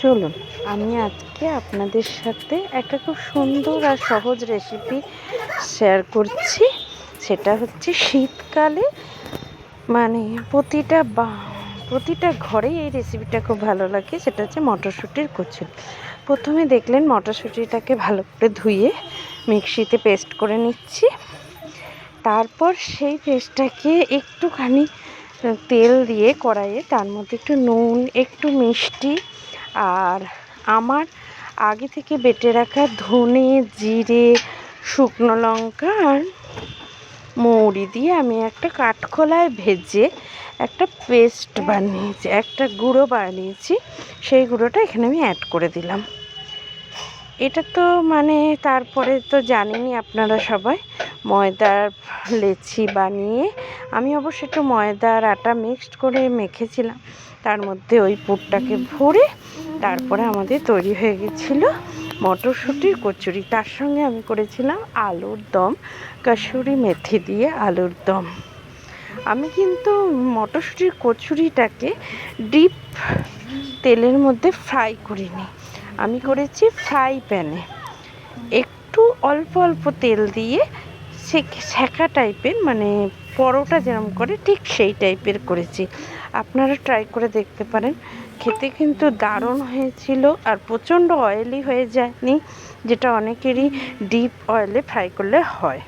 চলুন, আমি আজকে আপনাদের সাথে একটা খুব সুন্দর আর সহজ রেসিপি শেয়ার করছি। সেটা হচ্ছে শীতকালে মানে প্রতিটা বা, প্রতিটা ঘরেই এই রেসিপিটা খুব ভালো লাগে, সেটা হচ্ছে মটরশুঁটির কচুর প্রথমে দেখলেন মটরশুঁটিটাকে ভালো করে ধুয়ে মিক্সিতে পেস্ট করে নিচ্ছি। তারপর সেই পেস্টটাকে একটুখানি তেল দিয়ে কড়াইয়ে, তার মধ্যে একটু নুন, একটু মিষ্টি আর আমার আগে থেকে বেটে রাখা ধনে, জিরে, শুকনো লঙ্কা আর মৌরি দিয়ে আমি একটা কাঠখোলায় ভেজে একটা পেস্ট বানিয়েছি, একটা গুঁড়ো বানিয়েছি। সেই গুঁড়োটা এখানে আমি অ্যাড করে দিলাম। এটা তো মানে তারপরে তো জানেনই আপনারা সবাই, ময়দার লেচি বানিয়ে আমি অবশ্য একটু ময়দার আটা মিক্সড করে মেখেছিলাম। তার মধ্যে ওই পুরটাকে ভরে তারপরে আমাদের তৈরি হয়ে গেছিল মটরশুঁটির কচুরি। তার সঙ্গে আমি করেছিলাম আলুর দম, কাসুরি মেথি দিয়ে আলুর দম। আমি কিন্তু মটরশুঁটির কচুরিটাকে ডিপ তেলের মধ্যে ফ্রাই করিনি। আমি করেছি ফ্রাই প্যানে। একটু অল্প অল্প তেল দিয়ে শেখা টাইপের মানে পরোটা যেরকম করে, ঠিক সেই টাইপের করেছি। আপনারা ট্রাই করে দেখতে পারেন। খেতে কিন্তু দারুণ হয়েছিল আর প্রচণ্ড অয়েলি হয়ে যায়নি, যেটা অনেকেরই ডিপ অয়েলে ফ্রাই করলে হয়।